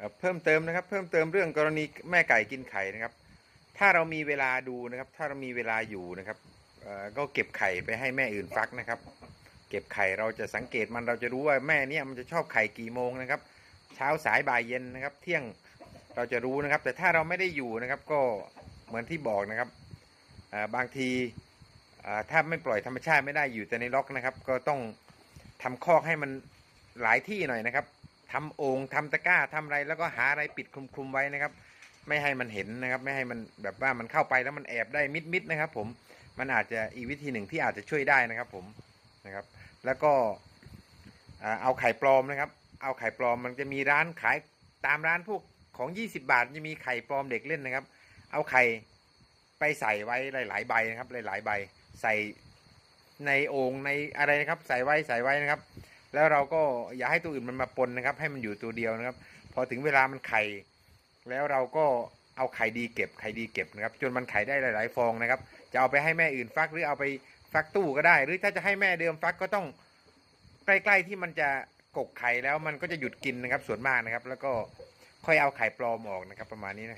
เอ่อเพิ่มเติมนะครับ เพิ่มเติมเรื่องกรณีแม่ไก่กินไข่นะครับ ถ้าเรามีเวลาดูนะครับ ถ้าเรามีเวลาอยู่นะครับก็เก็บไข่ไปให้แม่อื่นฟักนะครับ เก็บไข่เราจะสังเกตมันเราจะรู้ว่าแม่เนี่ยมันจะชอบไข่กี่โมงนะครับ เช้าสายบ่ายเย็นนะครับ เที่ยงเราจะรู้นะครับ แต่ถ้าเราไม่ได้อยู่นะครับก็เหมือนที่บอกนะครับบางทีถ้าไม่ปล่อยธรรมชาติไม่ได้อยู่แต่ในล็อกนะครับ ก็ต้องทำคอกให้มันหลายที่หน่อยนะครับ ทำโอ่งทำตะกร้าทำอะไรแล้วก็หาอะไรปิดคลุมๆไว้นะครับ ไม่ให้มันเห็นนะครับ ไม่ให้มันแบบว่ามันเข้าไปแล้วมันแอบได้มิดๆนะครับ ผมมันอาจจะอีกวิธีหนึ่งที่อาจจะช่วยได้นะครับ ผมนะครับ แล้วก็เอาไข่ปลอมนะครับ เอาไข่ปลอมมันจะมีร้านขายตามร้านพวกของ 20 บาทจะมีไข่ปลอมเด็กเล่นนะครับ เอาไข่ไปใส่ไว้หลาย ๆ ใบนะครับ หลาย ๆ ใบ ใส่ในโอ่งในอะไรนะครับ ใส่ไว้ใส่ไว้นะครับ แล้วเราก็อย่าให้ตัวอื่นมันมาปนนะครับ ให้มันอยู่ตัวเดียวนะครับ พอถึงเวลามันไข่ แล้วเราก็เอาไข่ดีเก็บไข่ดีเก็บนะครับ จนมันไข่ได้หลาย ๆ ฟองนะครับ จะเอาไปให้แม่อื่นฟักหรือเอาไปฟักตู้ก็ได้ หรือถ้าจะให้แม่เดิมฟักก็ต้องใกล้ ๆ ที่มันจะกกไข่แล้วมันก็จะหยุดกินนะครับส่วนมากนะครับ แล้วก็ค่อยเอาไข่ปลอมออกนะครับ ประมาณนี้นะครับ